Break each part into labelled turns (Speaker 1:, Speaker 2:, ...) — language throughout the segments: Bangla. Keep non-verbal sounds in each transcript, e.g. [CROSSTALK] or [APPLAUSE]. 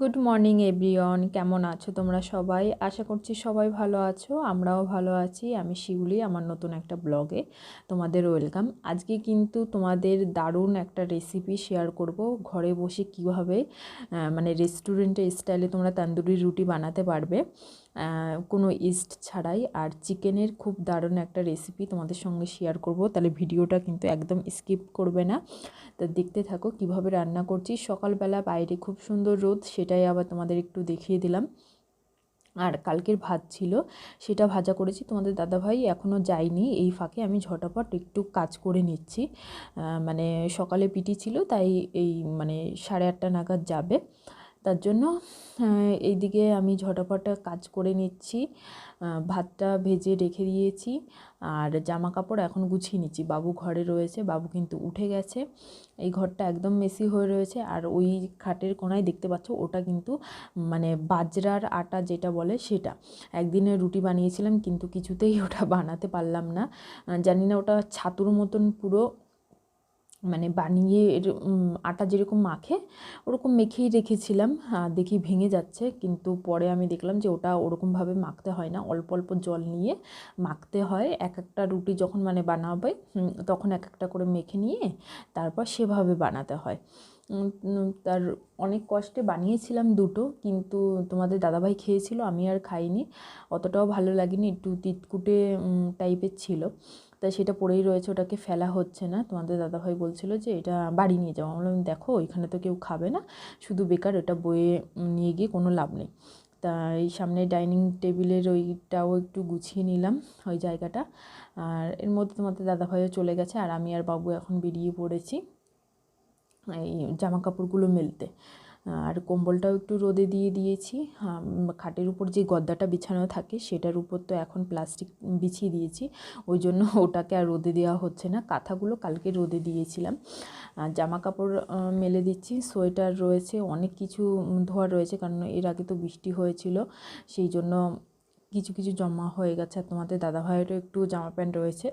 Speaker 1: গুড মর্নিং এভরিওয়ান কেমন আছো তোমরা সবাই? আশা করছি সবাই ভালো আছো, আমরাও ভালো আছি। আমি শিউলি, আমার নতুন একটা ব্লগে তোমাদের ওয়েলকাম। আজকে কিন্তু তোমাদের দারুণ একটা রেসিপি শেয়ার করব। ঘরে বসে কীভাবে মানে রেস্টুরেন্টের স্টাইলে তোমরা তান্দুরি রুটি বানাতে পারবে। কোনো ইস্ট ছাড়াই। আর চিকেনের খুব দারুণ একটা রেসিপি তোমাদের সঙ্গে শেয়ার করব। তাহলে ভিডিওটা কিন্তু একদম স্কিপ করবে না। তা দেখতে থাকো কীভাবে রান্না করছি। সকালবেলা বাইরে খুব সুন্দর রোদ, সেটাই আবার তোমাদের একটু দেখিয়ে দিলাম। আর কালকের ভাত ছিল, সেটা ভাজা করেছি তোমাদের দাদাভাই এখনও যায়নি। এই ফাঁকে আমি ঝটাপট একটু কাজ করে নিচ্ছি। মানে সকালে পিটি ছিল, তাই এই মানে সাড়ে আটটা নাগাদ যাবে। তার জন্য এইদিকে আমি ঝটাপট কাজ করে নিচ্ছি। ভাতটা ভেজে রেখে দিয়েছি। আর জামা কাপড় এখন গুছিয়ে নিচ্ছি। বাবু ঘরে রয়েছে, বাবু কিন্তু উঠে গেছে। এই ঘরটা একদম মেসি হয়ে রয়েছে। আর ওই খাটের কোনায় দেখতে পাচ্ছ, ওটা কিন্তু মানে বাজরার আটা যেটা বলে সেটা। একদিনে রুটি বানিয়েছিলাম, কিন্তু কিছুতেই ওটা বানাতে পারলাম না। জানি না ওটা ছাতুর মতন পুরো মানে বানিয়ে আটা যেরকম মাখে, ওরকম মেখেই রেখেছিলাম। দেখি ভেঙে যাচ্ছে, কিন্তু পরে আমি দেখলাম যে ওটা ওরকমভাবে মাখতে হয় না। অল্প অল্প জল নিয়ে মাখতে হয়। এক একটা রুটি যখন মানে বানাবে তখন এক একটা করে মেখে নিয়ে তারপর সেভাবে বানাতে হয়। তার অনেক কষ্টে বানিয়েছিলাম দুটো, কিন্তু তোমাদের দাদাভাই খেয়েছিল, আমি আর খাইনি। অতটাও ভালো লাগেনি, একটু তিতকুটে টাইপের ছিল। তাই সেটা পড়েই রয়েছে, ওটাকে ফেলা হচ্ছে না। তোমাদের দাদাভাই বলছিল যে এটা বাড়ি নিয়ে যাও। আমরা দেখো, ওইখানে তো কেউ খাবে না। শুধু বেকার এটা বয়ে নিয়ে গিয়ে কোনো লাভ নেই। তা এই সামনে ডাইনিং টেবিলের ওইটাও একটু গুছিয়ে নিলাম, ওই জায়গাটা। আর এর মধ্যে তোমাদের দাদাভাইও চলে গেছে, আর আমি আর বাবু এখন বেরিয়ে পড়েছি, এই জামা কাপড়গুলো মেলতে। আর কম্বলটাও একটু রোদে দিয়ে দিয়েছি। খাটের উপর যে গদ্দাটা বিছানো থাকে সেটার উপর তো এখন প্লাস্টিক বিছিয়ে দিয়েছি। ওই জন্য [LAUGHS] ওটাকে আর রোদে দেওয়া হচ্ছে না। কাঁথাগুলো কালকে রোদে দিয়েছিলাম। জামা কাপড় মেলে দিচ্ছি। সোয়েটার রয়েছে, অনেক কিছু ধোয়া রয়েছে কারণ এর আগে তো বৃষ্টি হয়েছিল। সেই জন্য কিছু কিছু জমা হয়ে গেছে। আর তোমাদের দাদাভাইয়েরও একটু জামা প্যান্ট রয়েছে।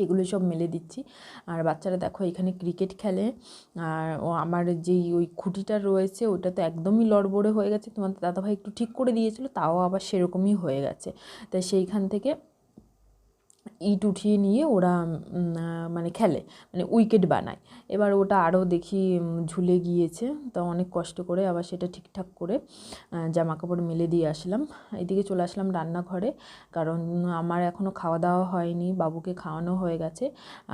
Speaker 1: সেগুলো সব মেলে দিচ্ছি। আর বাচ্চারা দেখো এখানে ক্রিকেট খেলে। আর ও আমার যেই ওই খুঁটিটা রয়েছে ওটা তো একদমই লড়বড়ে হয়ে গেছে। তোমাদের দাদাভাই একটু ঠিক করে দিয়েছিলো, তাও আবার সেরকমই হয়ে গেছে। তাই সেইখান থেকে ইট উঠিয়ে নিয়ে ওরা মানে খেলে মানে উইকেট বানায়। এবার ওটা আরও দেখি ঝুলে গিয়েছে, তো অনেক কষ্ট করে আবার সেটা ঠিকঠাক করে জামা কাপড় মেলে দিয়ে আসলাম। এদিকে চলে আসলাম রান্নাঘরে, কারণ আমার এখনও খাওয়া দাওয়া হয়নি, বাবুকে খাওয়ানো হয়ে গেছে।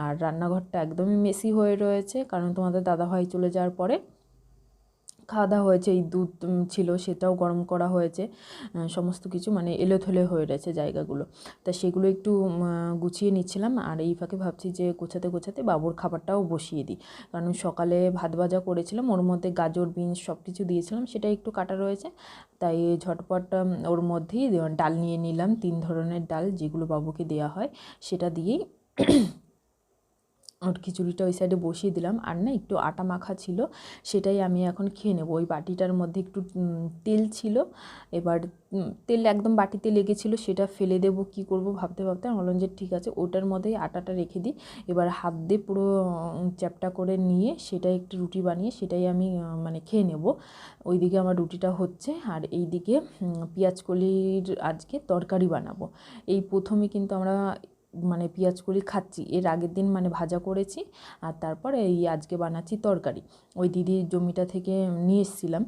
Speaker 1: আর রান্নাঘরটা একদমই মেসি হয়ে রয়েছে, কারণ তোমাদের দাদাভাই চলে যাওয়ার পরে খাওয়া দাওয়া হয়েছে, এই দুধ ছিল, সেটাও গরম করা হয়েছে সমস্ত কিছু মানে এলোথলে হয়ে রয়েছে জায়গাগুলো। তা সেগুলো একটু গুছিয়ে নিচ্ছিলাম আর এই ফাঁকে ভাবছি যে গোছাতে গোছাতে বাবুর খাবারটাও বসিয়ে দিই। কারণ সকালে ভাত ভাজা করেছিলাম, ওর মধ্যে গাজর, বিনস সব কিছু দিয়েছিলাম সেটা একটু কাটা রয়েছে। তাই ঝটপট ওর মধ্যেই ডাল নিয়ে নিলাম, তিন ধরনের ডাল যেগুলো বাবুকে দেওয়া হয়, সেটা দিয়েই ওর খিচুড়িটা ওই সাইডে বসিয়ে দিলাম। আর না একটু আটা মাখা ছিল, সেটাই আমি এখন খেয়ে নেব। ওই বাটিটার মধ্যে একটু তেল ছিল। এবার তেল একদম বাটিতে লেগেছিল, সেটা ফেলে দেবো, কি করব ভাবতে ভাবতে। আমি বললাম যে ঠিক আছে, ওটার মধ্যেই আটাটা রেখে দিই। এবার হাত দিয়ে পুরো চ্যাপটা করে নিয়ে সেটাই একটু রুটি বানিয়ে সেটাই আমি মানে খেয়ে নেব। ওইদিকে আমার রুটিটা হচ্ছে। আর এই দিকে পেঁয়াজ কলির আজকে তরকারি বানাবো। এই প্রথমে কিন্তু আমরা মানে পেঁয়াজ কলি খাচ্ছি। এর আগের দিন মানে ভাজা করেছি আর তারপরে এই আজকে বানাচ্ছি তরকারি। ওই দিদির জমিটা থেকে নিয়ে এসেছিলাম।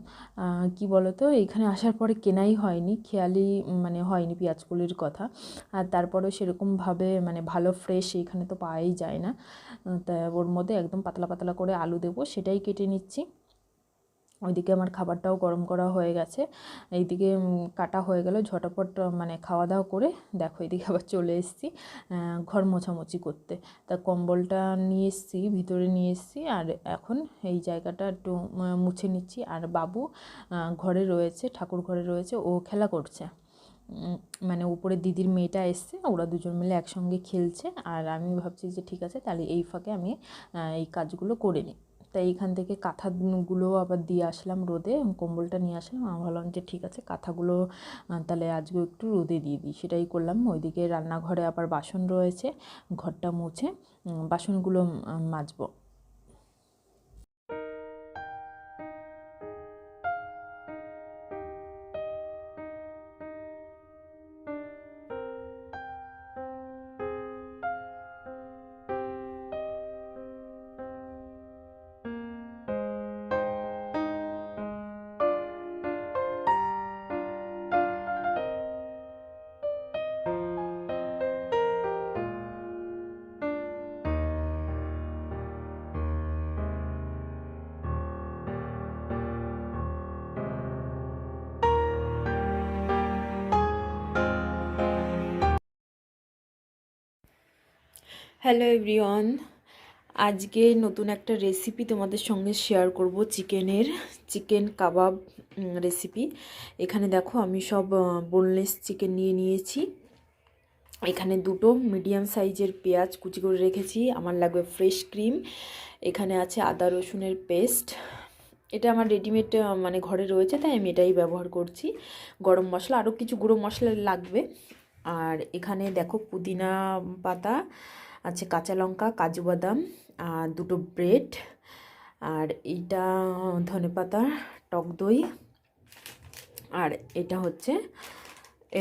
Speaker 1: কী বলো তো এইখানে আসার পরে কেনাই হয়নি খেয়ালি মানে হয়নি পেঁয়াজ কলির কথা। আর তারপরেও সেরকমভাবে মানে ভালো ফ্রেশ এখানে তো পাওয়াই যায় না। তা ওর মধ্যে একদম পাতলা পাতলা করে আলু দেবো, সেটাই কেটে নিচ্ছি। ওইদিকে আমার খাবারটাও গরম করা হয়ে গেছে। এইদিকে কাটা হয়ে গেল, ঝটাপট মানে খাওয়া দাওয়া করে দেখো এদিকে আবার চলে এসেছি ঘর মোছামুছি করতে। তা কম্বলটা নিয়ে এসেছি, ভিতরে নিয়ে এসেছি, আর এখন এই জায়গাটা একটু মুছে নিচ্ছি। আর বাবু ঘরে রয়েছে, ঠাকুর ঘরে রয়েছে, ও খেলা করছে। মানে উপরে দিদির মেয়েটা এসছে, ওরা দুজন মিলে একসঙ্গে খেলছে। আর আমি ভাবছি যে ঠিক আছে, তাহলে এই ফাঁকে আমি এই কাজগুলো করে নিই। তাই এখান থেকে কাঁথাগুলো আবার দিয়ে আসলাম রোদে কম্বলটা নিয়ে আসলাম। আমি ভাবলাম যে ঠিক আছে, কাঁথাগুলো তাহলে আজকে একটু রোদে দিয়ে দিই। সেটাই করলাম। ওইদিকে রান্নাঘরে আবার বাসন রয়েছে, ঘরটা মুছে বাসনগুলো মাজবো। হ্যালো এভরিওয়ান আজকে নতুন একটা রেসিপি তোমাদের সঙ্গে শেয়ার করব চিকেনের, চিকেন কাবাব রেসিপি এখানে দেখো, আমি সব বোনলেস চিকেন নিয়ে নিয়েছি। এখানে দুটো মিডিয়াম সাইজের পেঁয়াজ কুচি করে রেখেছি। আমার লাগবে ফ্রেশ ক্রিম এখানে আছে আদা রসুনের পেস্ট এটা আমার রেডিমেড মানে ঘরে রয়েছে, তাই আমি এটাই ব্যবহার করছি। গরম মশলা আরও কিছু গুঁড়ো মশলা লাগবে। আর এখানে দেখো পুদিনা পাতা আছে কাঁচা লঙ্কা, কাজু বাদাম, আর দুটো ব্রেড, আর এইটা ধনে পাতা, টক দই, আর এটা হচ্ছে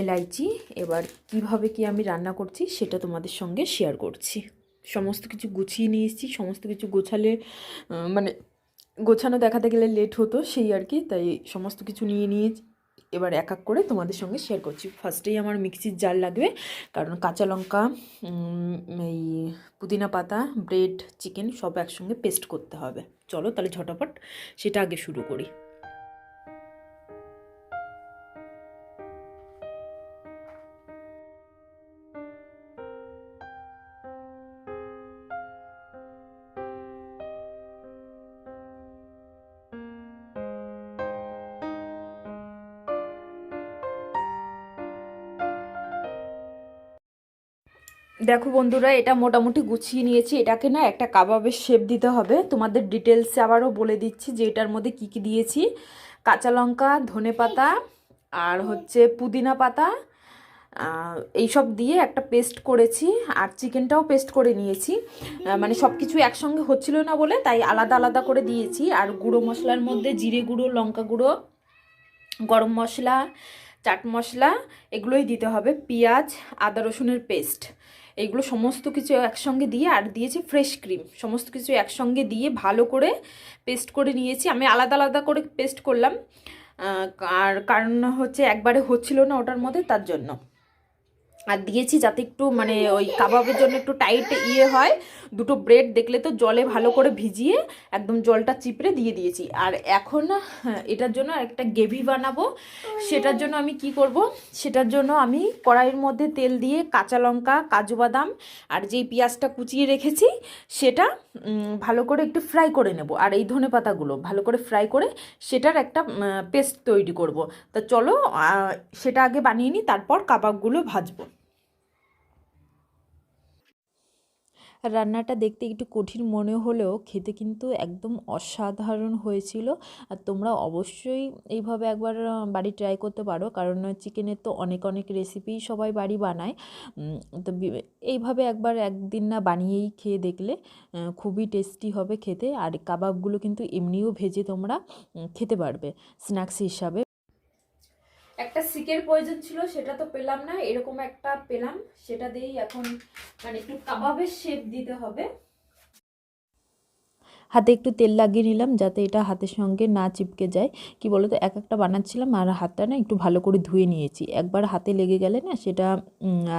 Speaker 1: এলাইচি। এবার কীভাবে কি আমি রান্না করছি সেটা তোমাদের সঙ্গে শেয়ার করছি। সমস্ত কিছু গুছিয়ে নিয়ে এসেছি সমস্ত কিছু গোছালে মানে গোছানো দেখাতে গেলে লেট হতো, সেই আর কি, তাই সমস্ত কিছু নিয়ে নিয়ে এবার এক এক করে তোমাদের সঙ্গে শেয়ার করছি। ফার্স্টেই আমার মিক্সির জার লাগবে, কারণ কাঁচা লঙ্কা এই পুদিনা পাতা ব্রেড চিকেন সব একসঙ্গে পেস্ট করতে হবে। চলো তাহলে ঝটাপট সেটা আগে শুরু করি। দেখো বন্ধুরা, এটা মোটামুটি গুছিয়ে নিয়েছি। এটাকে না একটা কাবাবের শেপ দিতে হবে। তোমাদের ডিটেলসে আবারও বলে দিচ্ছি যে এটার মধ্যে কি কি দিয়েছি। কাঁচা লঙ্কা, ধনে পাতা আর হচ্ছে পুদিনা পাতা এইসব দিয়ে একটা পেস্ট করেছি আর চিকেনটাও পেস্ট করে নিয়েছি। মানে সব কিছু একসঙ্গে হচ্ছিল না বলে, তাই আলাদা আলাদা করে দিয়েছি। আর গুঁড়ো মশলার মধ্যে জিরে গুঁড়ো, লঙ্কা গুঁড়ো, গরম মশলা, চাট মশলা, এগুলোই দিতে হবে। পেঁয়াজ, আদা রসুনের পেস্ট এইগুলো সমস্ত কিছু একসঙ্গে দিয়ে আর দিয়েছি ফ্রেশ ক্রিম সমস্ত কিছু একসঙ্গে দিয়ে ভালো করে পেস্ট করে নিয়েছি। আমি আলাদা আলাদা করে পেস্ট করলাম। আর কারণ হচ্ছে একবারে হচ্ছিল না ওটার মধ্যে, তার জন্য। আর দিয়েছি যাতে একটু মানে ওই কাবাবের জন্য একটু টাইট ইয়ে হয়। দুটো ব্রেড দেখলে তো জলে ভালো করে ভিজিয়ে একদম জলটা চিপড়ে দিয়ে দিয়েছি। আর এখন হ্যাঁ, এটার জন্য একটা গ্রেভি বানাবো। সেটার জন্য আমি কি করব? সেটার জন্য আমি কড়াইয়ের মধ্যে তেল দিয়ে কাঁচা লঙ্কা কাজু বাদাম আর যেই পেঁয়াজটা কুচিয়ে রেখেছি সেটা ভালো করে একটু ফ্রাই করে নেব। আর এই ধনে পাতাগুলো ভালো করে ফ্রাই করে সেটার একটা পেস্ট তৈরি করব। তা চলো সেটা আগে বানিয়ে নিই তারপর কাবাবগুলো ভাজবো। রান্নাটা দেখতে একটু কঠিন মনে হলেও খেতে কিন্তু একদম অসাধারণ হয়েছিল। আর তোমরা অবশ্যই এইভাবে একবার বাড়ি ট্রাই করতে পারো। কারণ চিকেনের তো অনেক অনেক রেসিপি সবাই বাড়ি বানায়। তো এইভাবে একবার একদিন না বানিয়েই খেয়ে দেখলে খুবই টেস্টি হবে খেতে। আর কাবাবগুলো কিন্তু এমনিও ভেজে তোমরা খেতে পারবে স্ন্যাক্স হিসাবে। একটা সিকের প্রয়োজন ছিল, সেটা তো পেলাম না, এরকম একটা পেলাম, সেটা দিয়েই এখন মানে একটু কাবাবের শেপ দিতে হবে। হাতে একটু তেল লাগিয়ে নিলাম, যাতে এটা হাতের সঙ্গে না চিপকে যায়। কি বলতো, এক একটা বানাচ্ছিলাম, আর হাতটা না একটু ভালো করে ধুয়ে নিয়েছি। একবার হাতে লেগে গেলে না সেটা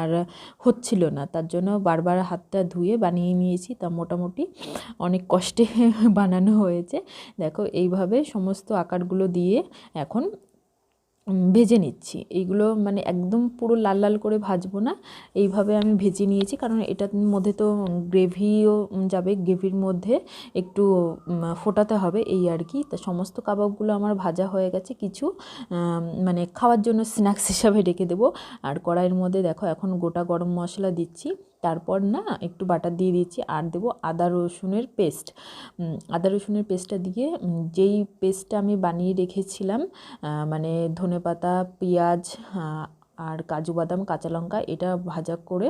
Speaker 1: আর হচ্ছিল না। তার জন্য বারবার হাতটা ধুয়ে বানিয়ে নিয়েছি। তা মোটামুটি অনেক কষ্টে [LAUGHS] বানানো হয়েছে। দেখো, এইভাবে সমস্ত আকারগুলো দিয়ে এখন ভেজে নিচ্ছি। এইগুলো মানে একদম পুরো লাল লাল করে ভাজবো না। এইভাবে আমি ভেজে নিয়েছি, কারণ এটার মধ্যে তো গ্রেভিও যাবে, গ্রেভির মধ্যে একটু ফোটাতে হবে এই আর কি। তা সমস্ত কাবাবগুলো আমার ভাজা হয়ে গেছে। কিছু মানে খাওয়ার জন্য স্ন্যাক্স হিসাবে রেখে দেবো। আর কড়াইয়ের মধ্যে দেখো, এখন গোটা গরম মশলা দিচ্ছি। তারপর না একটু বাটার দিয়ে দিয়েছি আর দেবো আদা রসুনের পেস্ট। আদা রসুনের পেস্টটা দিয়ে যেই পেস্টটা আমি বানিয়ে রেখেছিলাম মানে ধনে পাতা, পেঁয়াজ আর কাজু বাদাম, কাঁচা লঙ্কা, এটা ভাজা করে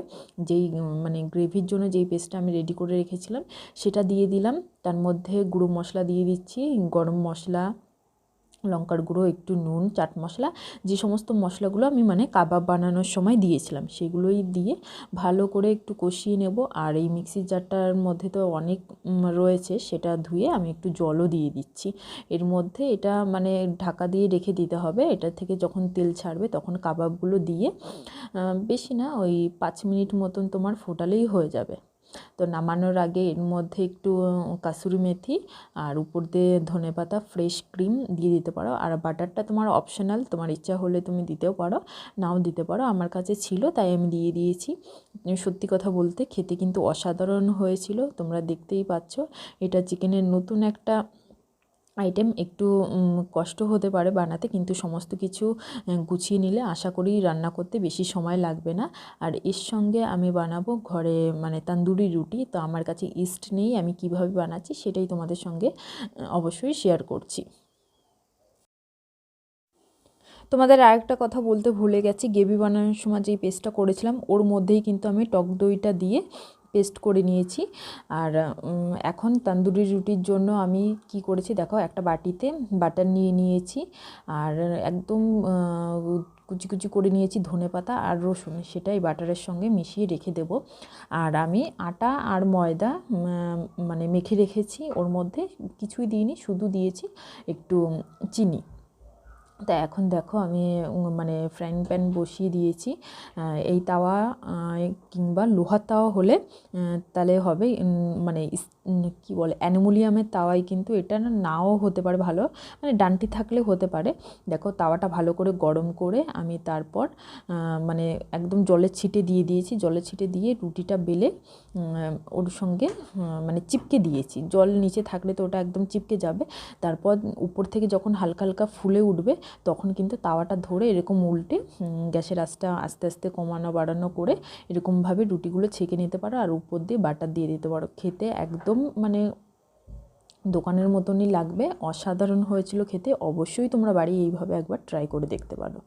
Speaker 1: যেই মানে গ্রেভির জন্য যেই পেস্টটা আমি রেডি করে রেখেছিলাম, সেটা দিয়ে দিলাম। তার মধ্যে গুঁড়ো মশলা দিয়ে দিচ্ছি, গরম মশলা লঙ্কার গুঁড়ো, একটু নুন, চাট মশলা, যে সমস্ত মশলাগুলো আমি মানে কাবাব বানানোর সময় দিয়েছিলাম, সেগুলোই দিয়ে ভালো করে একটু কষিয়ে নেব। আর এই মিক্সির জারটার মধ্যে তো অনেক রয়েছে, সেটা ধুয়ে আমি একটু জলও দিয়ে দিচ্ছি। এর মধ্যে এটা মানে ঢাকা দিয়ে রেখে দিতে হবে, এটা থেকে যখন তেল ছাড়বে তখন কাবাবগুলো দিয়ে বেশি না, ওই পাঁচ মিনিট মতন তোমার ফোটালেই হয়ে যাবে। তো নামানোর আগে এর মধ্যে একটু কাসুরি মেথি আর উপর দিয়ে ধনে পাতা ফ্রেশ ক্রিম দিয়ে দিতে পারো। আর বাটারটা তোমার অপশনাল তোমার ইচ্ছা হলে তুমি দিতেও পারো, নাও দিতে পারো। আমার কাছে ছিল, তাই আমি দিয়ে দিয়েছি। সত্যি কথা বলতে খেতে কিন্তু অসাধারণ হয়েছিল, তোমরা দেখতেই পাচ্ছ। এটা চিকেনের নতুন একটা আইটেম একটু কষ্ট হতে পারে বানাতে, কিন্তু সমস্ত কিছু গুছিয়ে নিলে আশা করি রান্না করতে বেশি সময় লাগবে না। আর এর সঙ্গে আমি বানাবো ঘরে মানে তান্দুরি রুটি, তো আমার কাছে ইস্ট নেই, আমি কীভাবে বানাচ্ছি সেটাই তোমাদের সঙ্গে অবশ্যই শেয়ার করছি। তোমাদের আরেকটা কথা বলতে ভুলে গেছি, গ্রেভি বানানোর সময় যেই পেস্টটা করেছিলাম, ওর মধ্যেই কিন্তু আমি টক দইটা দিয়ে পেস্ট করে নিয়েছি। আর এখন তান্দুরি রুটির জন্য আমি কি করেছি দেখো, একটা বাটিতে বাটার নিয়ে নিয়েছি। আর একদম কুচি কুচি করে নিয়েছি ধনে পাতা আর রসুন, সেটাই বাটারের সঙ্গে মিশিয়ে রেখে দেব। আর আমি আটা আর ময়দা মানে মেখে রেখেছি, ওর মধ্যে কিছুই দিইনি, শুধু দিয়েছি একটু চিনি। তা এখন দেখো আমি মানে ফ্রাইং প্যান বসিয়ে দিয়েছি। এই তাওয়া কিংবা লোহার তাওয়া হলে তাহলে হবে মানে কি বলে অ্যানুমোনিয়ামের তাওয়াই কিন্তু এটা নাও হতে পারে ভালো মানে ডান্টি থাকলে হতে পারে। দেখো তাওয়াটা ভালো করে গরম করে আমি তারপর মানে একদম জলের ছিটে দিয়ে দিয়েছি। জলের ছিটে দিয়ে রুটিটা বেলে ওর সঙ্গে মানে চিপকে দিয়েছি। জল নিচে থাকলে তো ওটা একদম চিপকে যাবে। তারপর উপর থেকে যখন হালকা হালকা ফুলে উঠবে তখন কিন্তু তাওয়াটা ধরে এরকম উল্টে গ্যাসের আঁচটা আস্তে আস্তে কমানো, বাড়ানো করে এরকমভাবে রুটিগুলো ছেঁকে নিতে পারো। আর উপর দিয়ে বাটার দিয়ে দিতে পারো। খেতে একদম মানে দোকানের মতনই লাগবে। অসাধারণ হয়েছিল খেতে। অবশ্যই তোমরা বাড়ি এইভাবে একবার ট্রাই করে দেখতে পারো।